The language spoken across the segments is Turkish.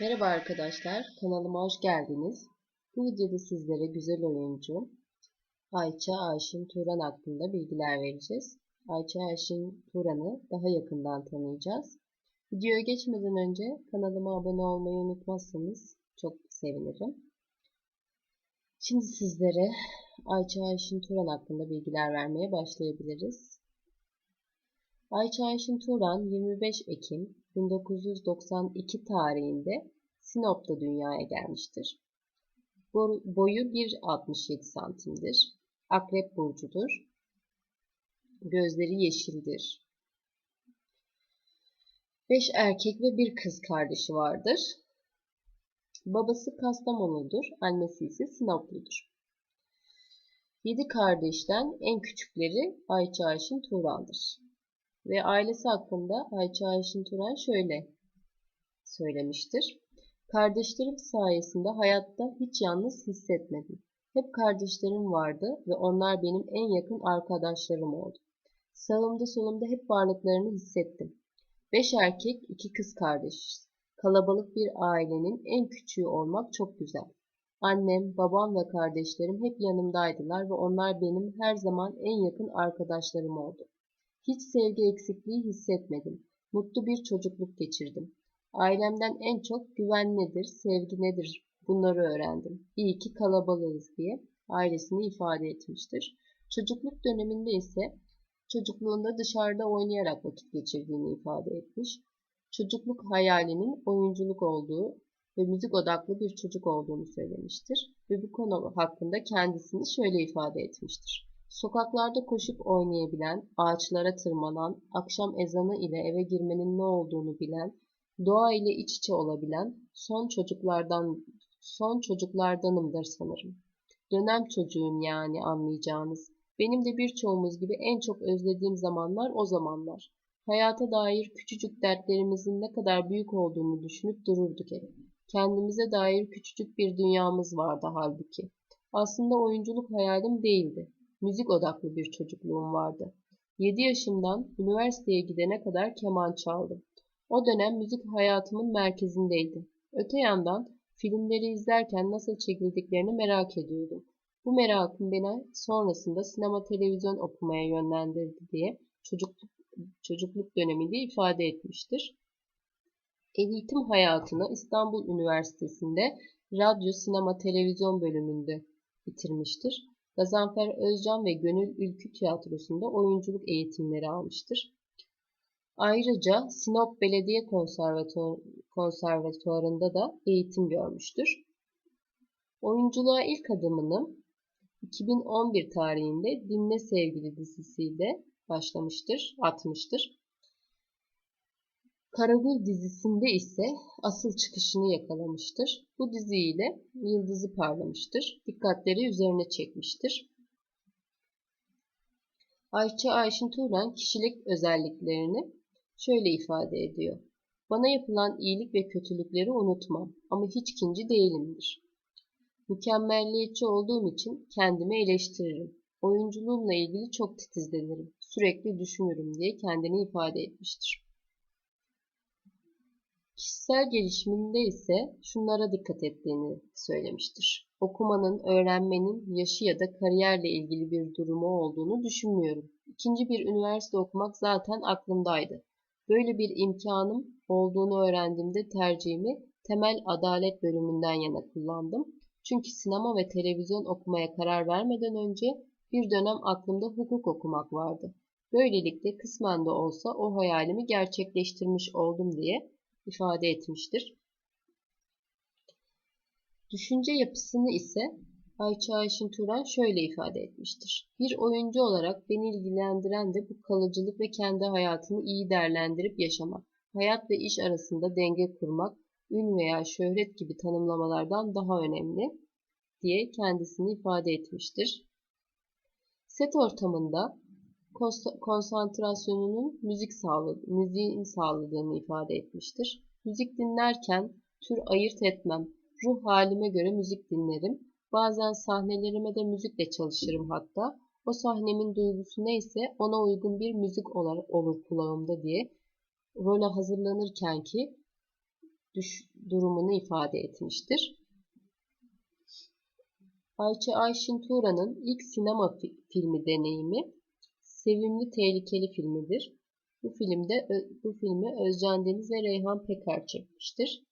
Merhaba arkadaşlar, kanalıma hoş geldiniz. Bu videoda sizlere güzel oyuncu Ayça Ayşin Turan hakkında bilgiler vereceğiz. Ayça Ayşin Turan'ı daha yakından tanıyacağız. Videoya geçmeden önce kanalıma abone olmayı unutmazsanız çok sevinirim. Şimdi sizlere Ayça Ayşin Turan hakkında bilgiler vermeye başlayabiliriz. Ayça Ayşin Turan 25 Ekim 1992 tarihinde Sinop'ta dünyaya gelmiştir. Boyu 1.67 santimdir. Akrep burcudur. Gözleri yeşildir. 5 erkek ve bir kız kardeşi vardır. Babası Kastamonu'dur, annesi ise Sinopludur. 7 kardeşten en küçükleri Ayça Ayşin Turan'dır. Ve ailesi hakkında Ayça Ayşin Turan şöyle söylemiştir. Kardeşlerim sayesinde hayatta hiç yalnız hissetmedim. Hep kardeşlerim vardı ve onlar benim en yakın arkadaşlarım oldu. Sağımda solumda hep varlıklarını hissettim. Beş erkek, iki kız kardeşiz. Kalabalık bir ailenin en küçüğü olmak çok güzel. Annem, babam ve kardeşlerim hep yanımdaydılar ve onlar benim her zaman en yakın arkadaşlarım oldu. Hiç sevgi eksikliği hissetmedim. Mutlu bir çocukluk geçirdim. Ailemden en çok güven nedir, sevgi nedir bunları öğrendim. İyi ki kalabalığız diye ailesini ifade etmiştir. Çocukluk döneminde ise çocukluğunda dışarıda oynayarak vakit geçirdiğini ifade etmiş. Çocukluk hayalinin oyunculuk olduğu ve müzik odaklı bir çocuk olduğunu söylemiştir. Ve bu konu hakkında kendisini şöyle ifade etmiştir. Sokaklarda koşup oynayabilen, ağaçlara tırmanan, akşam ezanı ile eve girmenin ne olduğunu bilen, doğa ile iç içe olabilen son çocuklardan son çocuklardanımdır sanırım. Dönem çocuğum yani anlayacağınız. Benim de birçoğumuz gibi en çok özlediğim zamanlar o zamanlar. Hayata dair küçücük dertlerimizin ne kadar büyük olduğunu düşünüp dururduk hep. Kendimize dair küçücük bir dünyamız vardı halbuki. Aslında oyunculuk hayalim değildi. Müzik odaklı bir çocukluğum vardı. 7 yaşımdan üniversiteye gidene kadar keman çaldım. O dönem müzik hayatımın merkezindeydi. Öte yandan filmleri izlerken nasıl çekildiklerini merak ediyordum. Bu merakım beni sonrasında sinema televizyon okumaya yönlendirdi diye çocukluk, çocukluk döneminde ifade etmiştir. Eğitim hayatını İstanbul Üniversitesi'nde radyo, sinema, televizyon bölümünde bitirmiştir. Gazanfer Özcan ve Gönül Ülkü Tiyatrosu'nda oyunculuk eğitimleri almıştır. Ayrıca Sinop Belediye Konservatuar, Konservatuarı'nda da eğitim görmüştür. Oyunculuğa ilk adımını 2011 tarihinde Dinle Sevgili dizisiyle başlamıştır, atmıştır. Karagül dizisinde ise asıl çıkışını yakalamıştır. Bu diziyle yıldızı parlamıştır. Dikkatleri üzerine çekmiştir. Ayça Ayşin Turan kişilik özelliklerini şöyle ifade ediyor. Bana yapılan iyilik ve kötülükleri unutmam ama hiç kinci değilimdir. Mükemmelliyetçi olduğum için kendimi eleştiririm. Oyunculuğumla ilgili çok titizlenirim. Sürekli düşünürüm diye kendini ifade etmiştir. Kişisel gelişiminde ise şunlara dikkat ettiğini söylemiştir. Okumanın, öğrenmenin yaşı ya da kariyerle ilgili bir durumu olduğunu düşünmüyorum. İkinci bir üniversite okumak zaten aklımdaydı. Böyle bir imkanım olduğunu öğrendiğimde tercihimi temel adalet bölümünden yana kullandım. Çünkü sinema ve televizyon okumaya karar vermeden önce bir dönem aklımda hukuk okumak vardı. Böylelikle kısmen de olsa o hayalimi gerçekleştirmiş oldum diye ifade etmiştir. Düşünce yapısını ise Ayça Ayşin Turan şöyle ifade etmiştir. Bir oyuncu olarak beni ilgilendiren de bu kalıcılık ve kendi hayatını iyi değerlendirip yaşamak, hayat ve iş arasında denge kurmak, ün veya şöhret gibi tanımlamalardan daha önemli diye kendisini ifade etmiştir. Set ortamında konsantrasyonunun müzik sağladı, müziğin sağladığını ifade etmiştir. Müzik dinlerken tür ayırt etmem, ruh halime göre müzik dinlerim. Bazen sahnelerime de müzikle çalışırım hatta. O sahnemin duygusu neyse ona uygun bir müzik olur kulağımda diye role hazırlanırken ki düş durumunu ifade etmiştir. Ayça Ayşin Turan'ın ilk sinema fi filmi deneyimi sevimli tehlikeli filmidir. Bu filmde bu filmi Özcan Deniz ve Reyhan Peker çekmiştir.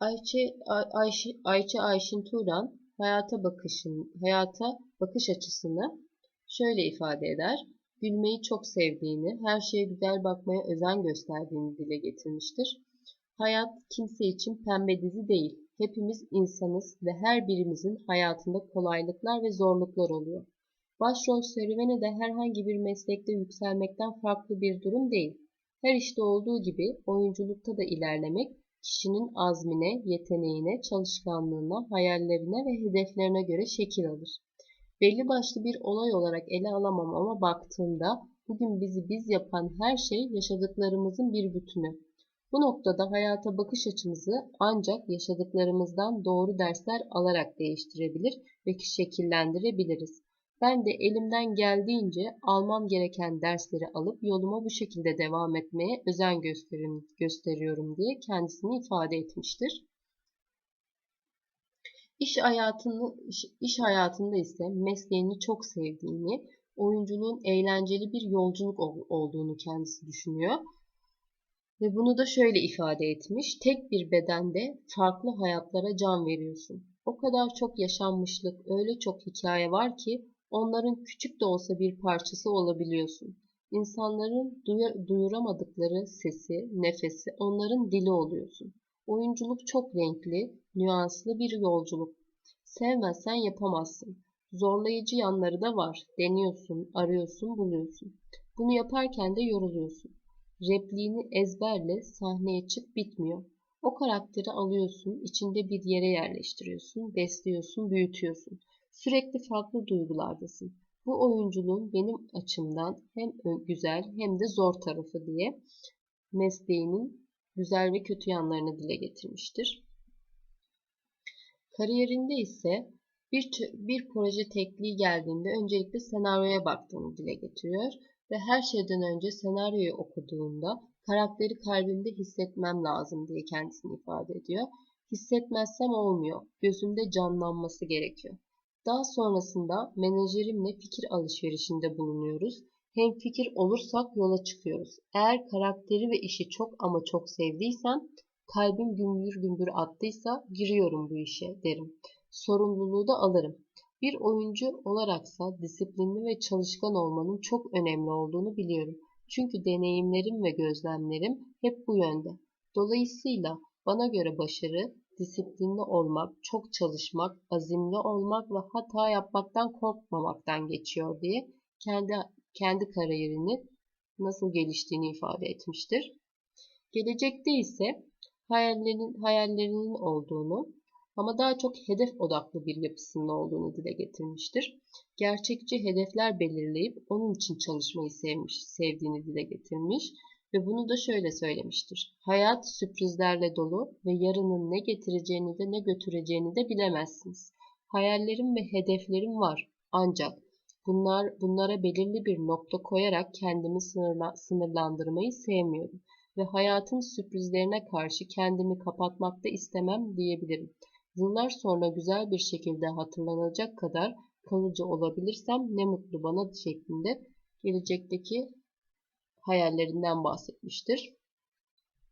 Ayça, Ayşe, Ayça Ayşin Turan hayata bakışın, hayata bakış açısını şöyle ifade eder. Gülmeyi çok sevdiğini, her şeye güzel bakmaya özen gösterdiğini dile getirmiştir. Hayat kimse için pembe dizi değil. Hepimiz insanız ve her birimizin hayatında kolaylıklar ve zorluklar oluyor. Başrol serüveni de herhangi bir meslekte yükselmekten farklı bir durum değil. Her işte olduğu gibi oyunculukta da ilerlemek kişinin azmine, yeteneğine, çalışkanlığına, hayallerine ve hedeflerine göre şekil alır. Belli başlı bir olay olarak ele alamam ama baktığımda bugün bizi biz yapan her şey yaşadıklarımızın bir bütünü. Bu noktada hayata bakış açımızı ancak yaşadıklarımızdan doğru dersler alarak değiştirebilir ve şekillendirebiliriz. Ben de elimden geldiğince almam gereken dersleri alıp yoluma bu şekilde devam etmeye özen gösteriyorum diye kendisini ifade etmiştir. İş hayatını iş, iş hayatında ise mesleğini çok sevdiğini, oyunculuğun eğlenceli bir yolculuk olduğunu kendisi düşünüyor. Ve bunu da şöyle ifade etmiş. Tek bir bedende farklı hayatlara can veriyorsun. O kadar çok yaşanmışlık, öyle çok hikaye var ki onların küçük de olsa bir parçası olabiliyorsun. İnsanların duyuramadıkları sesi, nefesi onların dili oluyorsun. Oyunculuk çok renkli, nüanslı bir yolculuk. Sevmezsen yapamazsın. Zorlayıcı yanları da var. Deniyorsun, arıyorsun, buluyorsun. Bunu yaparken de yoruluyorsun. Repliğini ezberle sahneye çık bitmiyor. O karakteri alıyorsun, içinde bir yere yerleştiriyorsun, besliyorsun, büyütüyorsun. Sürekli farklı duygulardasın. Bu oyunculuğun benim açımdan hem güzel hem de zor tarafı diye mesleğinin güzel ve kötü yanlarını dile getirmiştir. Kariyerinde ise bir, bir proje tekliği geldiğinde öncelikle senaryoya baktığını dile getiriyor ve her şeyden önce senaryoyu okuduğunda karakteri kalbimde hissetmem lazım diye kendisini ifade ediyor. Hissetmezsem olmuyor. Gözümde canlanması gerekiyor. Daha sonrasında menajerimle fikir alışverişinde bulunuyoruz. Hem fikir olursak yola çıkıyoruz. Eğer karakteri ve işi çok ama çok sevdiysem, kalbim gümbür gümbür attıysa giriyorum bu işe derim. Sorumluluğu da alırım. Bir oyuncu olaraksa disiplinli ve çalışkan olmanın çok önemli olduğunu biliyorum. Çünkü deneyimlerim ve gözlemlerim hep bu yönde. Dolayısıyla bana göre başarı disiplinli olmak, çok çalışmak, azimli olmak ve hata yapmaktan korkmamaktan geçiyor diye kendi kendi kariyerini nasıl geliştiğini ifade etmiştir. Gelecekte ise hayallerinin, hayallerinin olduğunu ama daha çok hedef odaklı bir yapısının olduğunu dile getirmiştir. Gerçekçi hedefler belirleyip onun için çalışmayı sevmiş, sevdiğini dile getirmiş ve bunu da şöyle söylemiştir. Hayat sürprizlerle dolu ve yarının ne getireceğini de ne götüreceğini de bilemezsiniz. Hayallerim ve hedeflerim var ancak bunlar bunlara belirli bir nokta koyarak kendimi sınırla, sınırlandırmayı sevmiyorum ve hayatın sürprizlerine karşı kendimi kapatmakta istemem diyebilirim. Yıllar sonra güzel bir şekilde hatırlanacak kadar kalıcı olabilirsem ne mutlu bana şeklinde gelecekteki hayallerinden bahsetmiştir.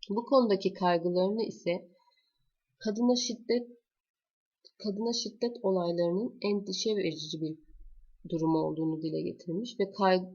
Bu konudaki kaygılarını ise kadına şiddet kadına şiddet olaylarının endişe verici bir durum olduğunu dile getirmiş ve kaygı,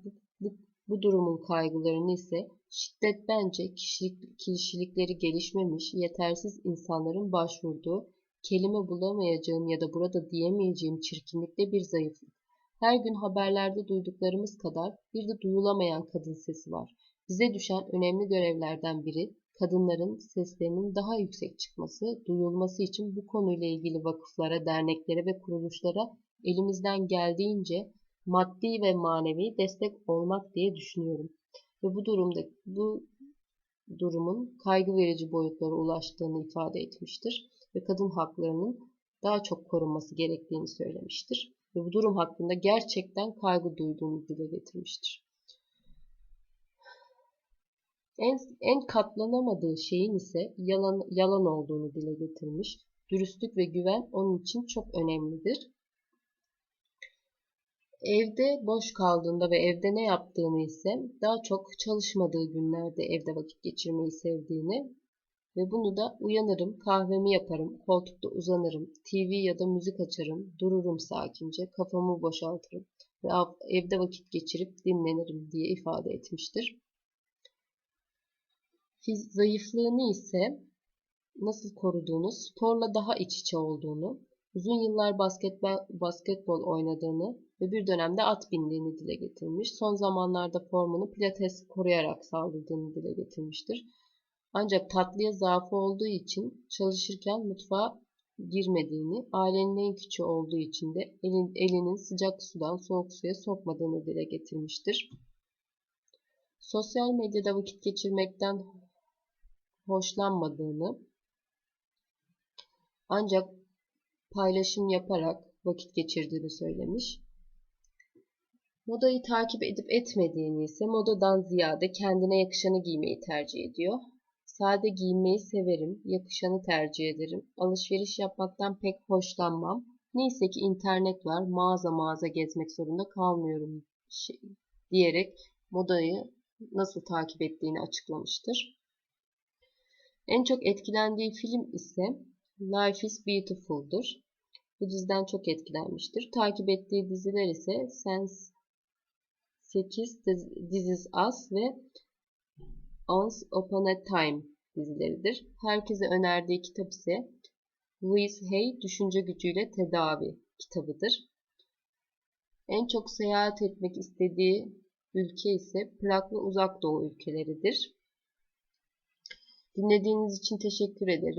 bu, bu durumun kaygılarını ise şiddet bence kişilik, kişilikleri gelişmemiş, yetersiz insanların başvurduğu kelime bulamayacağım ya da burada diyemeyeceğim çirkinlikte bir zayıflık. Her gün haberlerde duyduklarımız kadar bir de duyulamayan kadın sesi var. Bize düşen önemli görevlerden biri kadınların seslerinin daha yüksek çıkması, duyulması için bu konuyla ilgili vakıflara, derneklere ve kuruluşlara elimizden geldiğince maddi ve manevi destek olmak diye düşünüyorum. Ve bu durumda bu durumun kaygı verici boyutlara ulaştığını ifade etmiştir ve kadın haklarının daha çok korunması gerektiğini söylemiştir ve bu durum hakkında gerçekten kaygı duyduğunu dile getirmiştir. En, en katlanamadığı şeyin ise yalan, yalan olduğunu dile getirmiş. Dürüstlük ve güven onun için çok önemlidir. Evde boş kaldığında ve evde ne yaptığını ise daha çok çalışmadığı günlerde evde vakit geçirmeyi sevdiğini ve bunu da uyanırım, kahvemi yaparım, koltukta uzanırım, TV ya da müzik açarım, dururum sakince, kafamı boşaltırım ve evde vakit geçirip dinlenirim diye ifade etmiştir. Zayıflığını ise nasıl koruduğunu, sporla daha iç içe olduğunu, uzun yıllar basketbol, basketbol oynadığını ve bir dönemde at bindiğini dile getirmiş. Son zamanlarda formunu pilates koruyarak sağladığını dile getirmiştir. Ancak tatlıya zaafı olduğu için çalışırken mutfağa girmediğini, ailenin en küçüğü olduğu için de elin, elinin sıcak sudan soğuk suya sokmadığını dile getirmiştir. Sosyal medyada vakit geçirmekten hoşlanmadığını, ancak paylaşım yaparak vakit geçirdiğini söylemiş. Modayı takip edip etmediğini ise modadan ziyade kendine yakışanı giymeyi tercih ediyor. Sade giyinmeyi severim, yakışanı tercih ederim. Alışveriş yapmaktan pek hoşlanmam. Neyse ki internet var, mağaza mağaza gezmek zorunda kalmıyorum şey, diyerek modayı nasıl takip ettiğini açıklamıştır. En çok etkilendiği film ise Life is Beautiful'dur. Bu diziden çok etkilenmiştir. Takip ettiği diziler ise Sense 8, This Is Us ve Once Upon a Time dizileridir. Herkese önerdiği kitap ise Louise Hay Düşünce Gücüyle Tedavi kitabıdır. En çok seyahat etmek istediği ülke ise Prag ve Uzak Doğu ülkeleridir. Dinlediğiniz için teşekkür ederim.